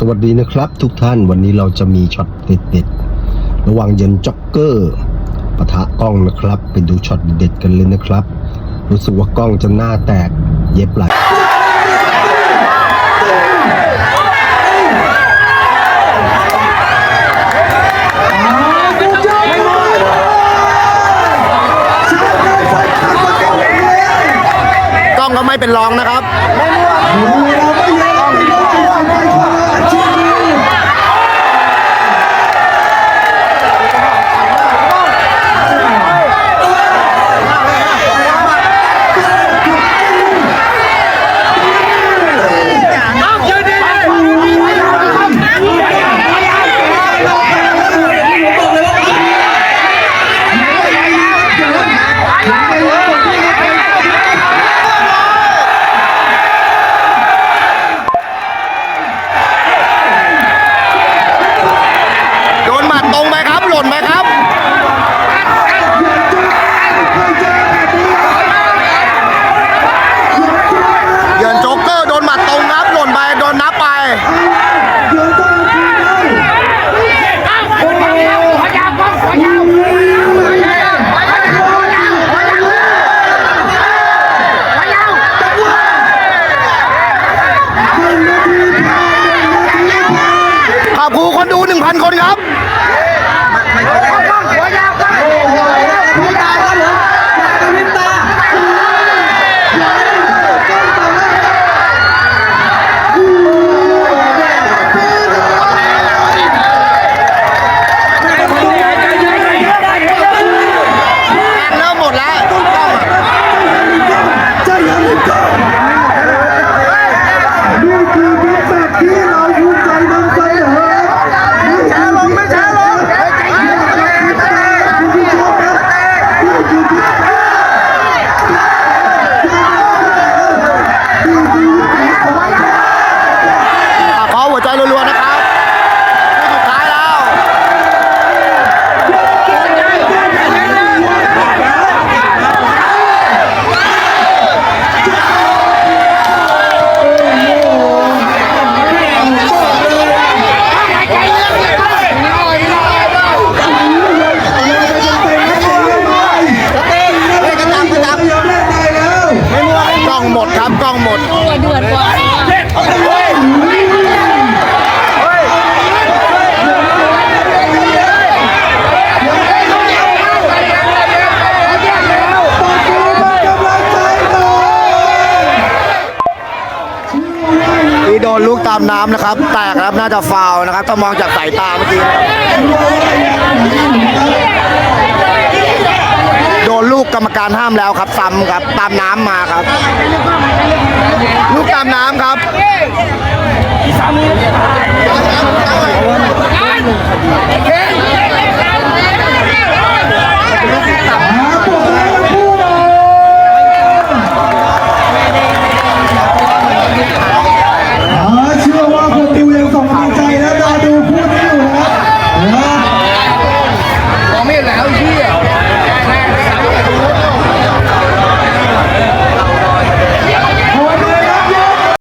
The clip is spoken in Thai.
สวัสดีนะครับทุกท่านวันนี้เราจะมีช็อตเด็ดๆระหว่างเย็นจ็อกเกอร์ปะทะกล้องนะครับไปดูช็อตเด็ดกันเลยนะครับ รู้สึกว่ากล้องจะหน้าแตกเย็บหลายกล้องก็ไม่เป็นรองนะครับ โดนหมัดตรงไหมครับ หล่นไหมครับ เยินโจ๊กเกอร์โดนหมัดตรงครับ หล่นไป โดนนับไป กราครูคนดูหนึ่งพันคนครับ เริ่มหมดแล้วกล้องอะ นี่คือพิษแบบที่เราภูมิใจนำเสนอนี่คือพิษแบบคุณผู้ชมครับนี่คือพิษนี่คือวิถีของ ขอหัวใจรัวๆนะครับคู่สุดท้ายแล้ว กล้องห มดครับกล้องหมด เดือดกว่านี่โดนลูกตามน้ำนะครับ แตกครับน่าจะฟาวนะครับถ้ามองจากสายตาเมื่อกี้นะครับ โดนลูกกรรมการห้ามแล้วครับซ้ำครับตามน้ำมาครับ ลูกตามน้ำครับ